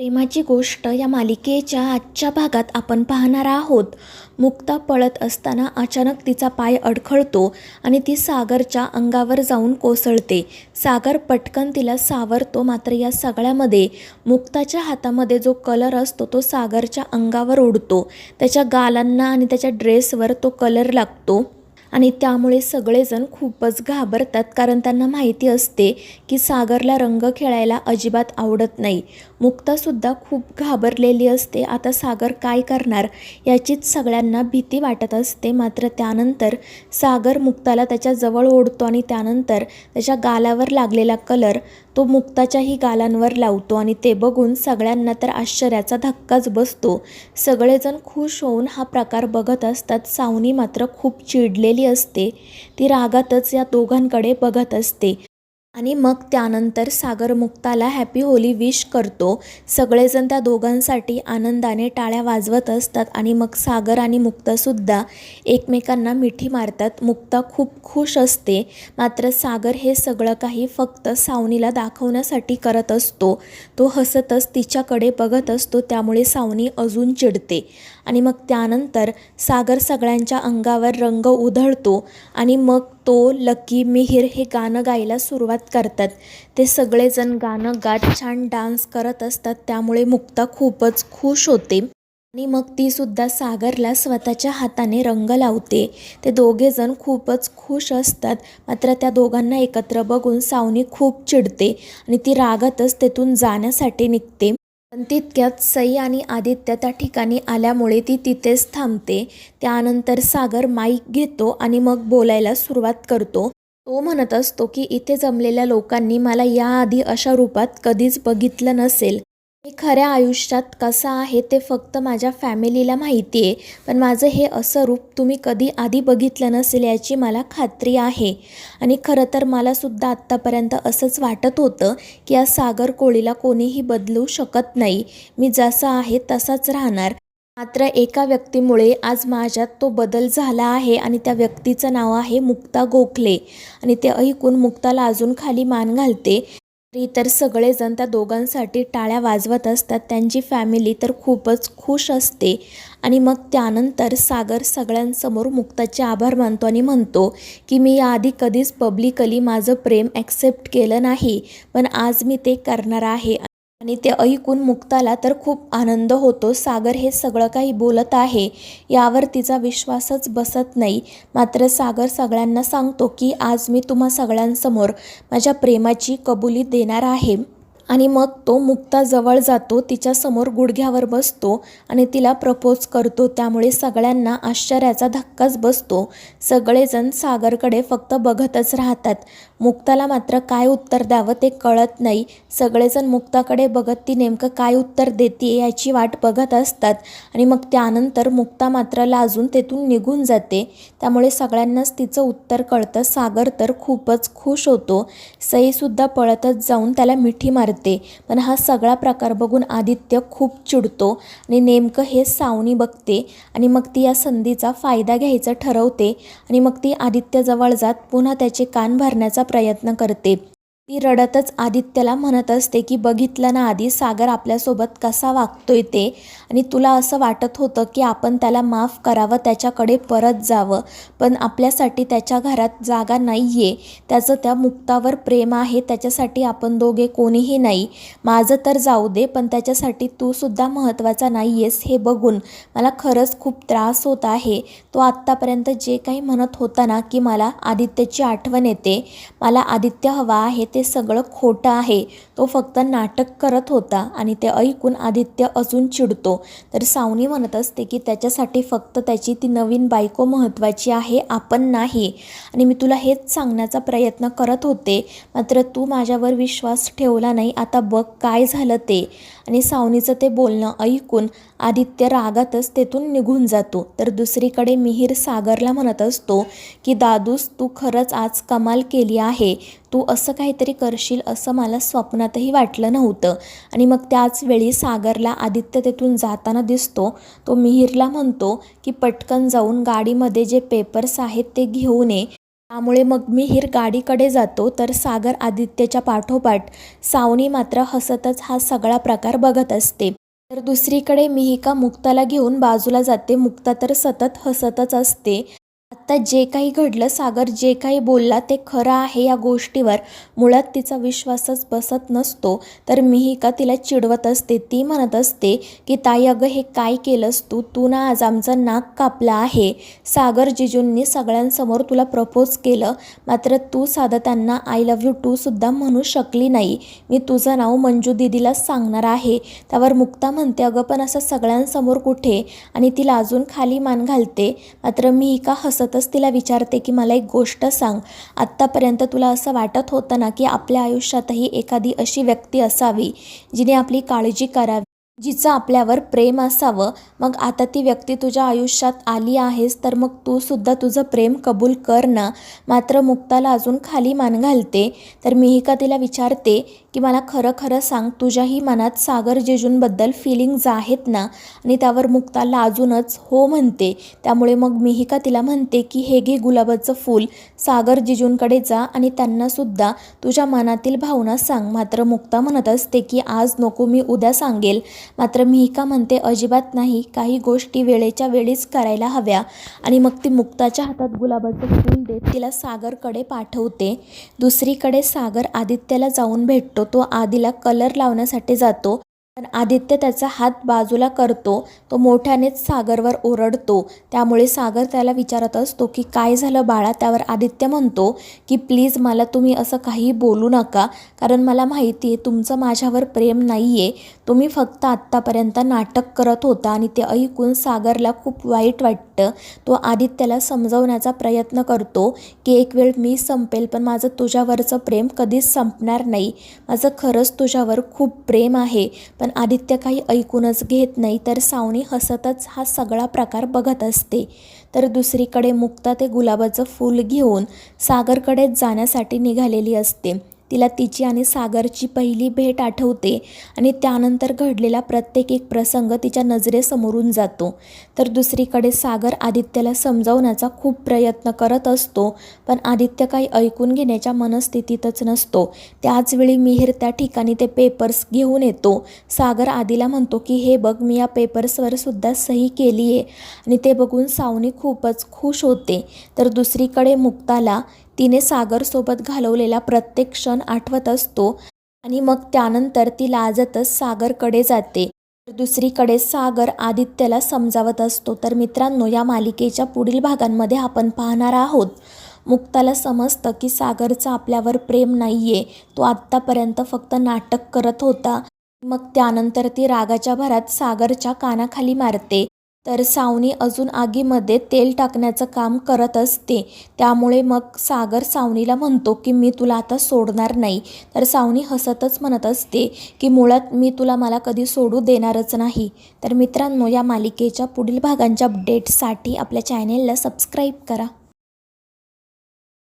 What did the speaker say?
प्रेमाची गोष्ट या मालिकेच्या आजच्या भागात आपण पाहणार आहोत. मुक्ता पळत असताना अचानक तिचा पाय अडखळतो आणि ती सागरच्या अंगावर जाऊन कोसळते. सागर पटकन तिला सावरतो मात्र या सगळ्यामध्ये. मुक्ताच्या हातामध्ये जो कलर असतो तो सागरच्या अंगावर उडतो. त्याच्या गालांना आणि त्याच्या ड्रेसवर तो कलर लागतो आणि त्यामुळे सगळेजण खूपच घाबरतात कारण त्यांना माहिती असते की सागरला रंग खेळायला अजिबात आवडत नाही. मुक्तासुद्धा खूप घाबरलेली असते. आता सागर काय करणार? याचीच सगळ्यांना भीती वाटत असते. मात्र त्यानंतर सागर मुक्ताला त्याच्याजवळ ओढतो आणि त्यानंतर त्याच्या गालावर लागलेला कलर तो मुक्ताच्याही गालांवर लावतो आणि ते बघून सगळ्यांना तर आश्चर्याचा धक्काच बसतो. सगळेजण खुश होऊन हा प्रकार बघत असतात. सावनी मात्र खूप चिडलेली असते. ती रागातच या दोघांकडे बघत असते. आणि मग त्यानंतर सागर मुक्ताला हॅपी होली विश करतो. सगळेजण त्या दोघांसाठी आनंदाने टाळ्या वाजवत असतात आणि मग सागर आणि मुक्तासुद्धा एकमेकांना मिठी मारतात. मुक्ता खूप खुश असते. मात्र सागर हे सगळं काही फक्त सावनीला दाखवण्यासाठी करत असतो. तो हसतच तिच्याकडे बघत असतो. त्यामुळे सावनी अजून चिडते. आणि मग त्यानंतर सागर सगळ्यांच्या अंगावर रंग उधळतो. आणि मग तो लकी मिहीर हे गाणं गायला सुरुवात करतात. ते सगळेजण गाणं गात छान डान्स करत असतात. त्यामुळे मुक्ता खूपच खुश होते. आणि मग ती सुद्धा सागरला स्वतःच्या हाताने रंग लावते. ते दोघेजण खूपच खुश असतात. मात्र त्या दोघांना एकत्र बघून सावनी खूप चिडते आणि ती रागातच तेथून जाण्यासाठी निघते. पण तितक्यात सई आणि आदित्य त्या ठिकाणी आल्यामुळे ती तिथेच थांबते. त्यानंतर सागर माईक घेतो आणि मग बोलायला सुरुवात करतो. तो म्हणत असतो की इथे जमलेल्या लोकांनी मला याआधी अशा रूपात कधीच बघितलं नसेल. मी खऱ्या आयुष्यात कसा आहे ते फक्त माझ्या फॅमिलीला माहिती आहे पण माझं हे असं रूप तुम्ही कधी आधी बघितलं नसेल याची मला खात्री आहे. आणि खरं तर मलासुद्धा आत्तापर्यंत असंच वाटत होतं की या सागर कोळीला कोणीही बदलू शकत नाही. मी जसा आहे तसाच राहणार. मात्र एका व्यक्तीमुळे आज माझ्यात तो बदल झाला आहे आणि त्या व्यक्तीचं नाव आहे मुक्ता गोखले. आणि ते ऐकून मुक्ताला अजून खाली मान घालते. तरी तर सगळेजण त्या दोघांसाठी टाळ्या वाजवत असतात. त्यांची फॅमिली तर खूपच खुश असते. आणि मग त्यानंतर सागर सगळ्यांसमोर मुक्ताचे आभार मानतो आणि म्हणतो की मी याआधी कधीच पब्लिकली माझं प्रेम ॲक्सेप्ट केलं नाही पण आज मी ते करणार आहे. आणि ते ऐकून मुक्ताला तर खूप आनंद होतो. सागर हे सगळं काही बोलत आहे यावर तिचा विश्वासच बसत नाही. मात्र सागर सगळ्यांना सांगतो की आज मी तुम्हा सगळ्यांसमोर माझ्या प्रेमाची कबुली देणार आहे. आणि मग तो मुक्ता जवळ जातो तिच्यासमोर गुडघ्यावर बसतो आणि तिला प्रपोज करतो. त्यामुळे सगळ्यांना आश्चर्याचा धक्काच बसतो. सगळेजण सागरकडे फक्त बघतच राहतात. मुक्ताला मात्र काय उत्तर द्यावं ते कळत नाही. सगळेजण मुक्ताकडे बघत ती नेमकं काय उत्तर देते याची वाट बघत असतात आणि मग त्यानंतर मुक्ता मात्र लाजून तेथून निघून जाते. त्यामुळे सगळ्यांनाच तिचं उत्तर कळतं. सागर तर खूपच खुश होतो. सईसुद्धा पळतच जाऊन त्याला मिठी मारते. पण हा सगळा प्रकार बघून आदित्य खूप चिडतो आणि नेमकं हे सावनी बघते आणि मग ती या संधीचा फायदा घ्यायचं ठरवते आणि मग ती आदित्यजवळ जात पुन्हा त्याचे कान भरण्याचा प्रयत्न करते. ती रडतच आदित्यला म्हणत असते की बघितलं ना आधी सागर आपल्यासोबत कसा वागतोय ते आणि तुला असं वाटत होतं की आपण त्याला माफ करावं त्याच्याकडे परत जावं पण आपल्यासाठी त्याच्या घरात जागा नाही आहे त्याचं त्या मुक्तावर प्रेम आहे त्याच्यासाठी आपण दोघे कोणीही नाही. माझं तर जाऊ दे पण त्याच्यासाठी तूसुद्धा महत्त्वाचा नाही आहेस हे बघून मला खरंच खूप त्रास होत आहे. तो आत्तापर्यंत जे काही म्हणत होता ना की मला आदित्यची आठवण येते मला आदित्य हवा आहे ते सगळं खोटं आहे. तो फक्त नाटक करत होता आणि ते ऐकून आदित्य अजून चिडतो. तर सावनी म्हणत असते की त्याच्यासाठी फक्त त्याची ती नवीन बायको महत्त्वाची आहे आपण नाही. आणि मी तुला हेच सांगण्याचा प्रयत्न करत होते. मात्र तू माझ्यावर विश्वास ठेवला नाही. आता बघ काय झालं ते. आणि सावनीचं ते बोलणं ऐकून आदित्य रागातच तेथून निघून जातो. तर दुसरीकडे मिहीर सागरला म्हणत असतो की दादूस तू खरंच आज कमाल केली आहे. तू असं काहीतरी करशील असं मला स्वप्नात स्वप्नातही वाटलं नव्हतं. आणि मग त्याच वेळी सागरला आदित्य तेथून जाताना दिसतो. तो मिहीरला म्हणतो की पटकन जाऊन गाडीमध्ये जे पेपर्स आहेत ते घेऊन ये त्यामुळे मग मिहीर गाडीकडे जातो तर सागर आदित्यच्या पाठोपाठ सावनी मात्र हसतच हा सगळा प्रकार बघत असते. तर दुसरीकडे मिहिका मुक्ताला घेऊन बाजूला जाते. मुक्ता तर सतत हसतच असते. आत्ता जे काही घडलं सागर जे काही बोलला ते खरं आहे या गोष्टीवर. मुळात तिचा विश्वासच बसत नसतो. तर मिहिका तिला चिडवत असते? ती म्हणत असते की ताई अगं हे काय केलंस तू? तू ना आज आमचं नाक कापलं आहे. सागर जिजूंनी सगळ्यांसमोर तुला प्रपोज केलं. मात्र तू साधं त्यांना आय लव्ह यू टू सुद्धा म्हणू शकली नाही. मी तुझं नाव मंजू दिदीला सांगणार आहे. त्यावर मुक्ता म्हणते अगं पण असं सगळ्यांसमोर कुठे? आणि तिला अजून खाली मान घालते. मात्र मिहिका सतत तिला विचारते की मला एक गोष्ट सांग. आत्तापर्यंत तुला असं वाटत होतं ना की आपल्या आयुष्यातही एखादी अशी व्यक्ती असावी जिने आपली काळजी करावी? जिचं आपल्यावर प्रेम असावं मग आता ती व्यक्ती तुझ्या आयुष्यात आली आहेस तर मग तू सुद्धा तुझं प्रेम कबूल कर ना. मात्र मुक्ताला अजून खाली मान घालते. तर मिहिका तिला विचारते की मला खरं खरं सांग तुझ्याही मनात सागर जेजूंबद्दल फिलिंग्ज आहेत ना? आणि त्यावर मुक्ताला अजूनच हो म्हणते. त्यामुळे मग मिहिका तिला म्हणते की हे घे गुलाबाचं फूल सागर जिजूंकडे जा आणि त्यांनासुद्धा तुझ्या मनातील भावना सांग. मात्र मुक्ता म्हणत असते की आज नको मी उद्या सांगेल. मात्र मिहिका म्हणते अजिबात नाही काही गोष्टी वेळेच्या वेळीच करायला हव्या. आणि मग ती मुक्ताच्या हातात गुलाबाचं फूल देत तिला सागरकडे पाठवते. दुसरीकडे सागर आदित्यला जाऊन भेटतो. तो आधीला कलर लावण्यासाठी जातो. पण आदित्य त्याचा हात बाजूला करतो तो मोठ्यानेच सागरवर ओरडतो. त्यामुळे सागर त्याला विचारत असतो की काय झालं बाळा? त्यावर आदित्य म्हणतो की प्लीज मला तुम्ही असं काही बोलू नका कारण मला माहिती आहे तुमचं माझ्यावर प्रेम नाही आहे तुम्ही फक्त आत्तापर्यंत नाटक करत होता आणि ते ऐकून सागरला खूप वाईट वाटतं. वाटतं. तो आदित्यला समजवण्याचा प्रयत्न करतो की एक वेळ मी संपेल पण माझं तुझ्यावरचं प्रेम कधीच संपणार नाही. माझं खरंच तुझ्यावर खूप प्रेम आहे पण आदित्य काही ऐकूनच घेत नाही तर सावनी हसतच हा सगळा प्रकार बघत असते. तर दुसरीकडे मुक्ता ते गुलाबाचं फूल घेऊन सागरकडेच जाण्यासाठी निघालेली असते. तिला तिची आणि सागरची पहिली भेट आठवते आणि त्यानंतर घडलेला प्रत्येक एक प्रसंग तिच्या नजरेसमोरून जातो. तर दुसरीकडे सागर आदित्यला समजावण्याचा खूप प्रयत्न करत असतो पण आदित्य काही ऐकून घेण्याच्या मनस्थितीतच नसतो. त्याचवेळी मिहीर त्या ठिकाणी ते पेपर्स घेऊन येतो. सागर आदिला म्हणतो की हे बघ मी या पेपर्सवर सुद्धा सही केली आहे आणि ते बघून सावनी खूपच खुश होते. तर दुसरीकडे मुक्ताला तिने सागरसोबत घालवलेला प्रत्येक क्षण आठवत असतो आणि मग त्यानंतर ती लाजतच सागरकडे जाते. तर दुसरीकडे सागर आदित्यला समजावत असतो तर मित्रांनो या मालिकेच्या पुढील भागांमध्ये आपण पाहणार आहोत. मुक्ताला समजतं की सागरचं आपल्यावर प्रेम नाही आहे तो आत्तापर्यंत फक्त नाटक करत होता. मग त्यानंतर ती रागाच्या भरात सागरच्या कानाखाली मारते. तर सावनी अजून आगीमध्ये तेल टाकण्याचं काम करत असते. त्यामुळे मग सागर सावनीला म्हणतो की मी तुला आता सोडणार नाही. तर सावनी हसतच म्हणत असते की मुळात मी तुला मला कधी सोडू देणारच नाही. तर मित्रांनो या मालिकेच्या पुढील भागांच्या अपडेट्ससाठी आपल्या चॅनेलला सबस्क्राईब करा.